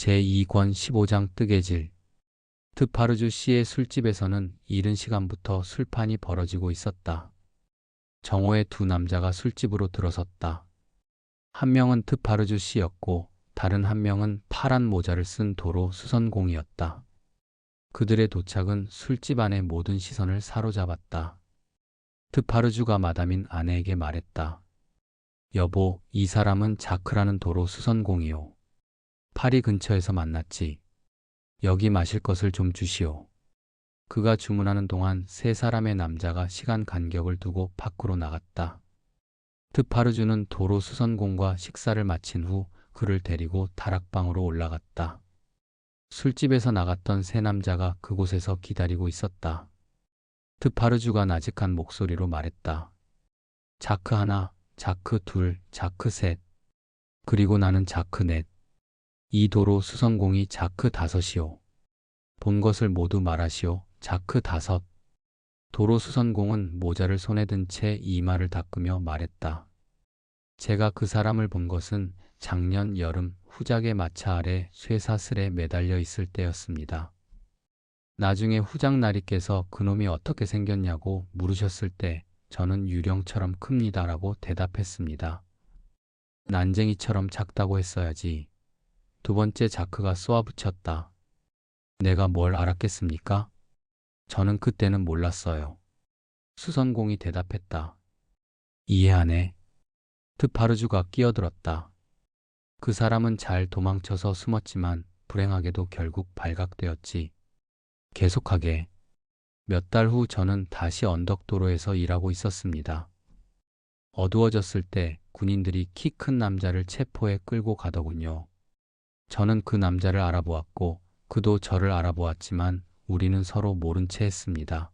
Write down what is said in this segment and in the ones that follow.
제2권 15장 뜨개질 드파르주 씨의 술집에서는 이른 시간부터 술판이 벌어지고 있었다. 정오에 두 남자가 술집으로 들어섰다. 한 명은 드파르주 씨였고 다른 한 명은 파란 모자를 쓴 도로 수선공이었다. 그들의 도착은 술집 안의 모든 시선을 사로잡았다. 드파르주가 마담인 아내에게 말했다. 여보, 이 사람은 자크라는 도로 수선공이요. 파리 근처에서 만났지. 여기 마실 것을 좀 주시오. 그가 주문하는 동안 세 사람의 남자가 시간 간격을 두고 밖으로 나갔다. 드파르주는 도로 수선공과 식사를 마친 후 그를 데리고 다락방으로 올라갔다. 술집에서 나갔던 세 남자가 그곳에서 기다리고 있었다. 드파르주가 나직한 목소리로 말했다. 자크 하나, 자크 둘, 자크 셋. 그리고 나는 자크 넷. 이 도로 수성공이 자크 다섯이요. 본 것을 모두 말하시오. 자크 다섯. 도로 수선공은 모자를 손에 든 채 이마를 닦으며 말했다. 제가 그 사람을 본 것은 작년 여름 후작의 마차 아래 쇠사슬에 매달려 있을 때였습니다. 나중에 후작 나리께서 그놈이 어떻게 생겼냐고 물으셨을 때 저는 유령처럼 큽니다라고 대답했습니다. 난쟁이처럼 작다고 했어야지. 두 번째 자크가 쏘아붙였다. 내가 뭘 알았겠습니까? 저는 그때는 몰랐어요. 수선공이 대답했다. 이해하네. 드파르주가 끼어들었다. 그 사람은 잘 도망쳐서 숨었지만 불행하게도 결국 발각되었지. 계속하게. 몇 달 후 저는 다시 언덕도로에서 일하고 있었습니다. 어두워졌을 때 군인들이 키 큰 남자를 체포해 끌고 가더군요. 저는 그 남자를 알아보았고 그도 저를 알아보았지만 우리는 서로 모른 채 했습니다.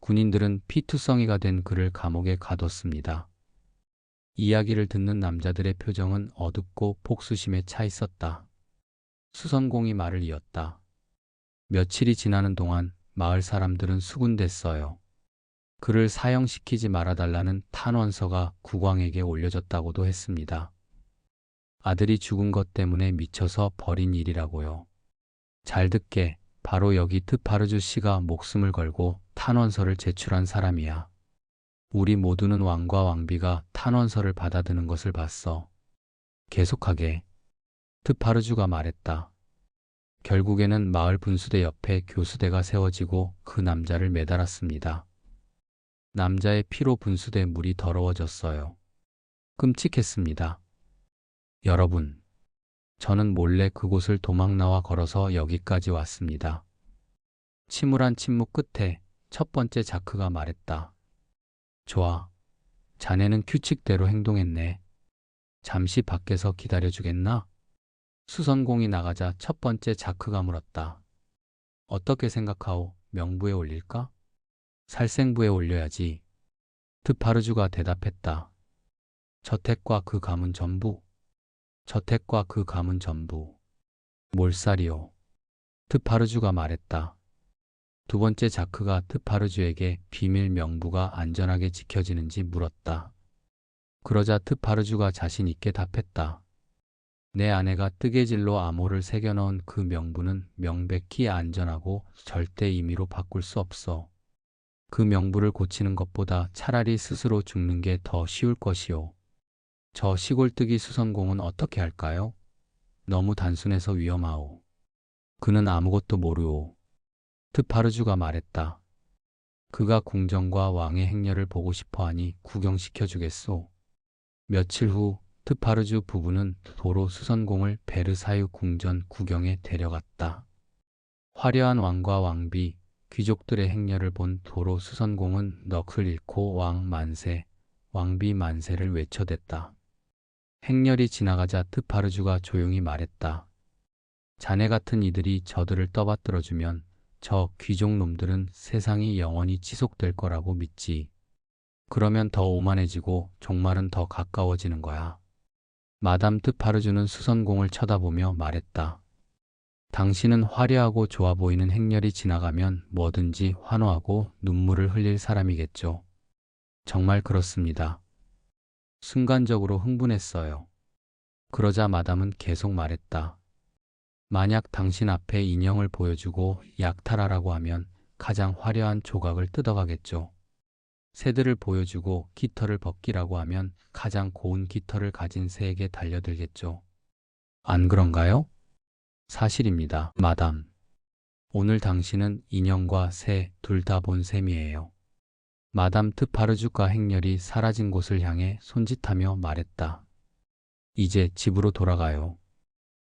군인들은 피투성이가 된 그를 감옥에 가뒀습니다. 이야기를 듣는 남자들의 표정은 어둡고 복수심에 차 있었다. 수선공이 말을 이었다. 며칠이 지나는 동안 마을 사람들은 수군댔어요. 그를 사형시키지 말아달라는 탄원서가 국왕에게 올려졌다고도 했습니다. 아들이 죽은 것 때문에 미쳐서 벌인 일이라고요. 잘 듣게 바로 여기 트파르주 씨가 목숨을 걸고 탄원서를 제출한 사람이야. 우리 모두는 왕과 왕비가 탄원서를 받아드는 것을 봤어. 계속하게 트파르주가 말했다. 결국에는 마을 분수대 옆에 교수대가 세워지고 그 남자를 매달았습니다. 남자의 피로 분수대 물이 더러워졌어요. 끔찍했습니다. 여러분, 저는 몰래 그곳을 도망 나와 걸어서 여기까지 왔습니다. 침울한 침묵 끝에 첫 번째 자크가 말했다. 좋아. 자네는 규칙대로 행동했네. 잠시 밖에서 기다려주겠나? 수선공이 나가자 첫 번째 자크가 물었다. 어떻게 생각하오? 명부에 올릴까? 살생부에 올려야지. 드파르주가 대답했다. 저택과 그 감은 전부. 저택과 그 감은 전부. 몰살이요. 드파르주가 말했다. 두 번째 자크가 트파르주에게 비밀 명부가 안전하게 지켜지는지 물었다. 그러자 트파르주가 자신 있게 답했다. 내 아내가 뜨개질로 암호를 새겨넣은 그 명부는 명백히 안전하고 절대 임의로 바꿀 수 없어. 그 명부를 고치는 것보다 차라리 스스로 죽는 게 더 쉬울 것이오. 저 시골뜨기 수선공은 어떻게 할까요? 너무 단순해서 위험하오. 그는 아무것도 모르오. 트파르주가 말했다. 그가 궁정과 왕의 행렬을 보고 싶어 하니 구경시켜 주겠소. 며칠 후 트파르주 부부는 도로 수선공을 베르사유 궁전 구경에 데려갔다. 화려한 왕과 왕비, 귀족들의 행렬을 본 도로 수선공은 넋을 잃고 왕 만세, 왕비 만세를 외쳐댔다. 행렬이 지나가자 트파르주가 조용히 말했다. 자네 같은 이들이 저들을 떠받들어주면 저 귀족 놈들은 세상이 영원히 지속될 거라고 믿지. 그러면 더 오만해지고 종말은 더 가까워지는 거야. 마담 트파르주는 수선공을 쳐다보며 말했다. 당신은 화려하고 좋아 보이는 행렬이 지나가면 뭐든지 환호하고 눈물을 흘릴 사람이겠죠. 정말 그렇습니다. 순간적으로 흥분했어요. 그러자 마담은 계속 말했다. 만약 당신 앞에 인형을 보여주고 약탈하라고 하면 가장 화려한 조각을 뜯어가겠죠. 새들을 보여주고 깃털을 벗기라고 하면 가장 고운 깃털을 가진 새에게 달려들겠죠. 안 그런가요? 사실입니다, 마담. 오늘 당신은 인형과 새 둘 다 본 셈이에요. 마담 트파르주가 행렬이 사라진 곳을 향해 손짓하며 말했다. 이제 집으로 돌아가요.